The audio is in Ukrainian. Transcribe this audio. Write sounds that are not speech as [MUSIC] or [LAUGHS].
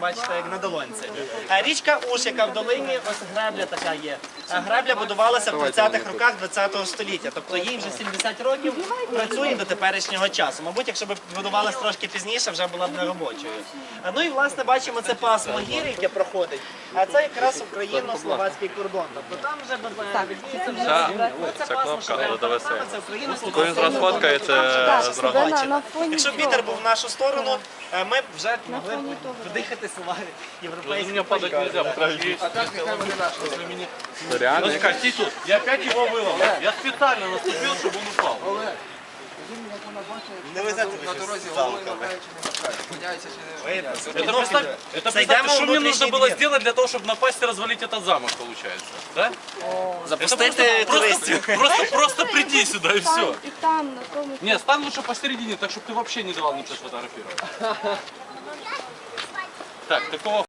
Бачите, як на долонці. Річка Уш, яка в долині, ось гребля така є. Гребля будувалася в 30-х роках 20-го століття. Тобто їй вже 70 років працює до теперішнього часу. Мабуть, якщо б будувалася трошки пізніше, вже була б не робочою. Ну і власне бачимо це пасмо гір, яке проходить. А це якраз україно-словацький кордон. Тобто там вже відбувається це пасмо, що це україно Коли він зразу фоткається зразу. Словаччина. на фоні Якщо вітер був в нашу сторону, е, ми б вже могли б подихати слова європейських падать нельзя, Реально? Ну, Чекай, стій тут. Я опять его выломал. Я специально наступил, чтобы он упал. Не везете На дорозі головою ламаючи не гапляють. Міняється чи не Это представь, это Зайдем представь, что в мне внутренний нужно было двор. сделать для того, чтобы напасть и развалить этот замок, получается. Да? запустити туристів. Просто, просто, просто прийти сюда и все. Там і там, на тому. Не, стань лучше посередине, так чтобы ты вообще не давал ничего сфотографировать. [LAUGHS] Так, такого